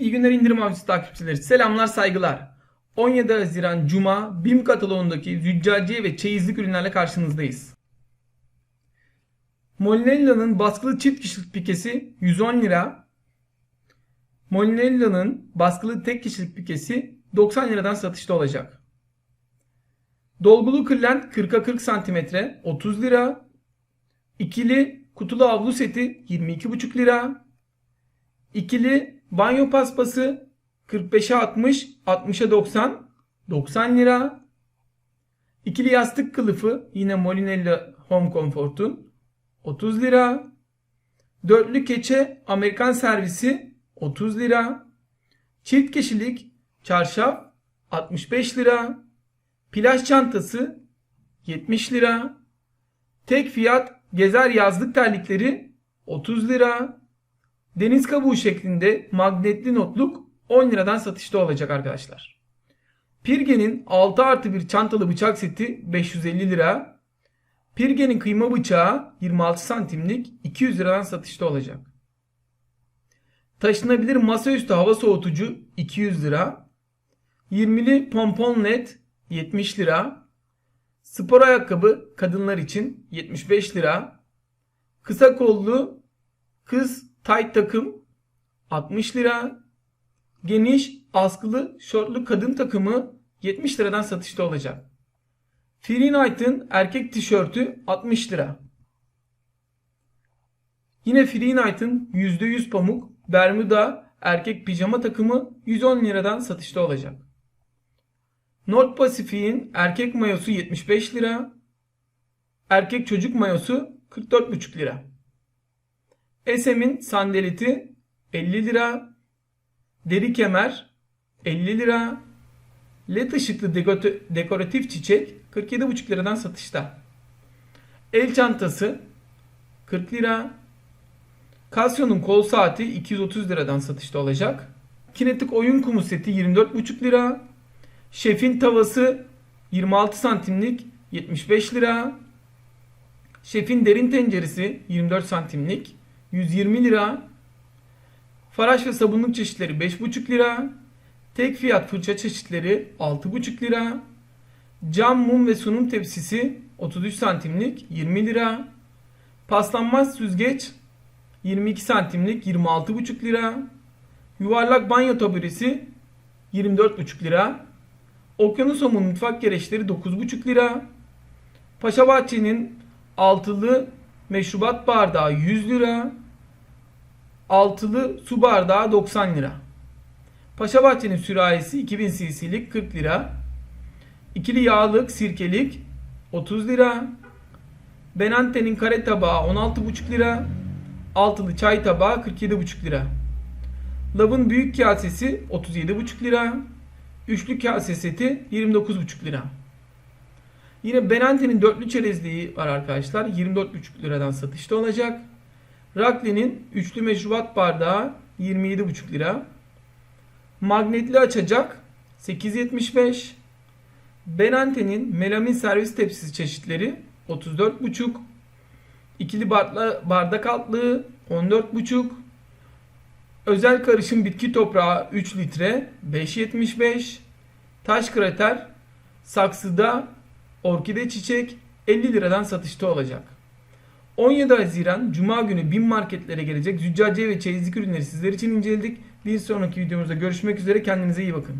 İyi günler indirim avcısı takipçileri. Selamlar saygılar. 17 Haziran Cuma BİM kataloğundaki züccaciye ve çeyizlik ürünlerle karşınızdayız. Molinella'nın baskılı çift kişilik pikesi 110 lira. Molinella'nın baskılı tek kişilik pikesi 90 liradan satışta olacak. Dolgulu kırlent 40'a 40 cm 30 lira. İkili kutulu havlu seti 22,5 lira. İkili banyo paspası 45'e 60, 60'a 90, 90 lira. İkili yastık kılıfı yine Molinella Home Comfort'un 30 lira. Dörtlü keçe Amerikan servisi 30 lira. Çift kişilik çarşaf 65 lira. Plaj çantası 70 lira. Tek fiyat gezer yazlık terlikleri 30 lira. Deniz kabuğu şeklinde magnetli notluk 10 liradan satışta olacak arkadaşlar. Pirge'nin 6 artı bir çantalı bıçak seti 550 lira. Pirge'nin kıyma bıçağı 26 santimlik 200 liradan satışta olacak. Taşınabilir masaüstü hava soğutucu 200 lira. 20'li pompon led 70 lira. Spor ayakkabı kadınlar için 75 lira. Kısa kollu kız tight takım 60 lira. Geniş askılı şortlu kadın takımı 70 liradan satışta olacak. Free Night'ın erkek tişörtü 60 lira. Yine Free Night'ın %100 pamuk Bermuda erkek pijama takımı 110 liradan satışta olacak. North Pacific'in erkek mayosu 75 lira. Erkek çocuk mayosu 44,5 lira. SM'in sandaleti 50 lira. Deri kemer 50 lira. LED ışıklı dekoratif çiçek 47,5 liradan satışta. El çantası 40 lira. Casio'nun kol saati 230 liradan satışta olacak. Kinetik oyun kumu seti 24,5 lira. Şefin tavası 26 santimlik 75 lira. Şefin derin tenceresi 24 santimlik 120 lira. Faraş ve sabunluk çeşitleri 5,5 lira. Tek fiyat fırça çeşitleri 6,5 lira. Cam mum ve sunum tepsisi 33 santimlik 20 lira. Paslanmaz süzgeç 22 santimlik 26,5 lira. Yuvarlak banyo taburesi 24,5 lira. Okyanusom'un mutfak gereçleri 9,5 lira. Paşa Bahçe'nin altılı meşrubat bardağı 100 lira. Altılı su bardağı 90 lira. Paşa Bahçe'nin sürahisi 2000 cc'lik 40 lira. İkili yağlık sirkelik 30 lira. Benante'nin kare tabağı 16,5 lira. Altılı çay tabağı 47,5 lira. Lav'ın büyük kasesi 37,5 lira. Üçlü kase seti 29,5 lira. Yine Benante'nin dörtlü çerezliği var arkadaşlar. 24,5 liradan satışta olacak. Rakli'nin üçlü meşrubat bardağı 27,5 lira. Magnetli açacak 8.75. Benante'nin melamin servis tepsisi çeşitleri 34,5. İkili barda- bardak altlığı 14,5. Özel karışım bitki toprağı 3 litre 5.75. Taş krater saksıda orkide çiçek 50 liradan satışta olacak. 17 Haziran Cuma günü bin marketlere gelecek züccaciye ve çeyizlik ürünleri sizler için inceledik. Bir sonraki videomuzda görüşmek üzere kendinize iyi bakın.